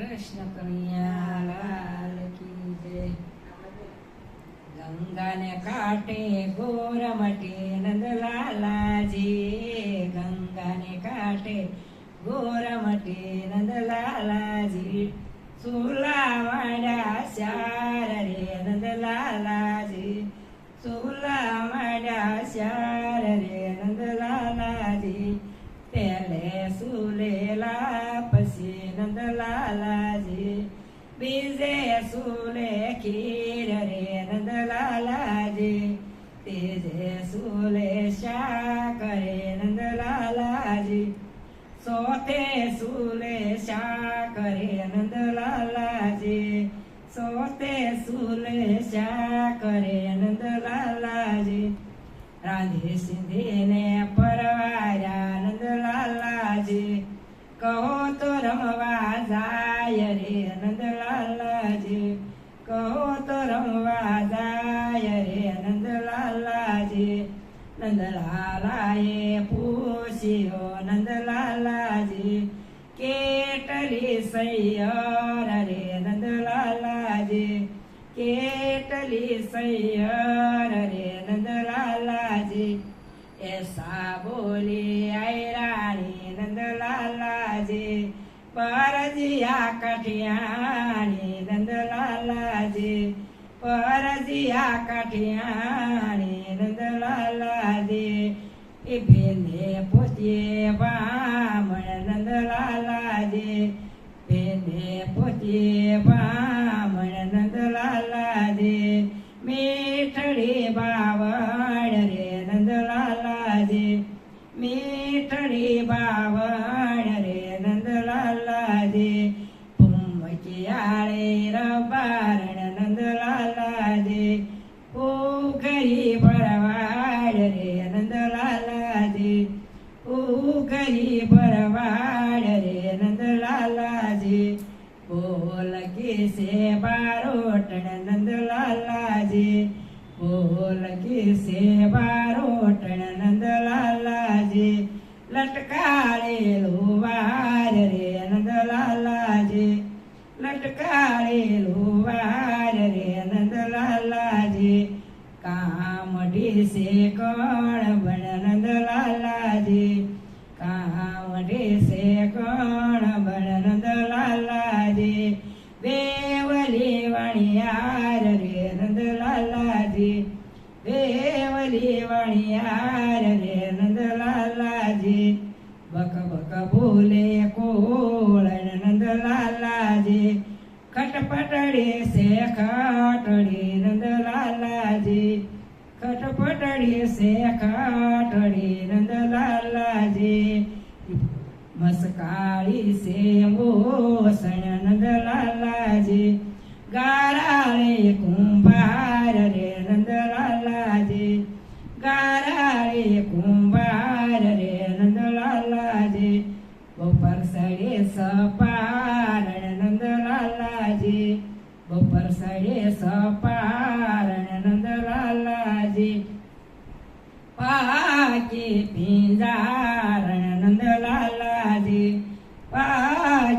કૃષ્ણ કનૈયા, લાલ કી જય. ગંગાને કાંઠે ગોરમટે નંદલાલાજી. ગંગાને કાંઠે ગોરમટે નંદલાલાજી. સુલા વાડા શાર રે નંદલાલાજી. સુલા વાડા શાર ખીર રે નંદલાલાજી તેજે સુલે શાક રે નંદલાલાજી સોતે સુલે શાક રે નંદલાલાજી સોતે સુલે શાક રે નંદલાલાજી રાધે સિંધીને પરવાર્યા નંદલાલાજી કહો તો રમવા જાય રે નંદલાલાજી કહો તો રમવા જાય રે નંદલાલાજી નંદલાલાએ પૂછ્યો નંદલાલાજી કેટલી સૈયર રે નંદલાલાજી કેટલી સૈયર રે નંદલાલાજી એસા બોલી આયરાણી નંદલાલાજી પરજિયા કઠિયાણી પરજિયા કઠિયાણી દે એ ભેને પોતીએ બામણ નંદલાલાજી. ભેને પોતીએ બામણ નંદલાલાજી. મીઠડી બાવળ ઉઘરી ભરવાડ રે નંદલાલાજી. બોલ કિસે બારોટણ નંદલાલાજી. બોલ કિસે બારોટણ નંદલાલાજી. લટકાળેલું વાર રે નંદલાલાજી. લટકાળેલું વાર કોણ બણ નંદલાલાજી બેવલી વણિયાર રે નંદલાલાજી બેવલી વણિયાર રે નંદલાલાજી બક બક બોલે કોળણ નંદલાલાજી ખટપટડી સે ખાટડી નંદલાલાજી ખટપટડી સે ખાટડી નંદલાલાજી सकाळी से सणन लालाजे गाराळे कुंभार रे नंद लालाजे गाराळे कुंभार रे नंद लालाजे गोपर सळे सपार नंद लालाजे गोपर सळे सपार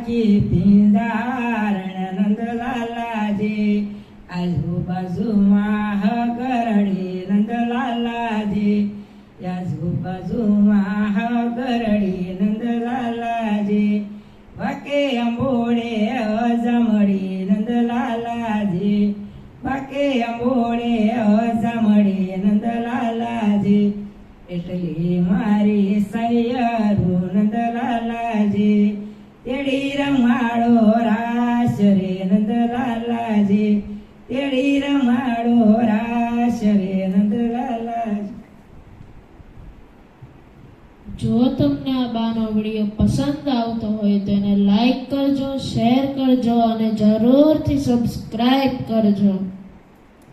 की पिंजारण नंद लालाजे आजूबाजू माह करडे नंद लालाजे आजूबाजू माह करडी नंद लालाजे वाके अंबोडे अजमडी नंद लालाजे वाके अंबोडे अजमडी नंद लालाजे इटली मारी सय्यारू नंद लालाजे તેડી રમાડો રાસ રે નંદલાલાજી તેડી રમાડો રાસ રે નંદલાલાજી જો તમને આ બાનો વીડિયો પસંદ આવતો હોય તો એને લાઈક કરજો, શેર કરજો અને જરૂરથી સબસ્ક્રાઈબ કરજો.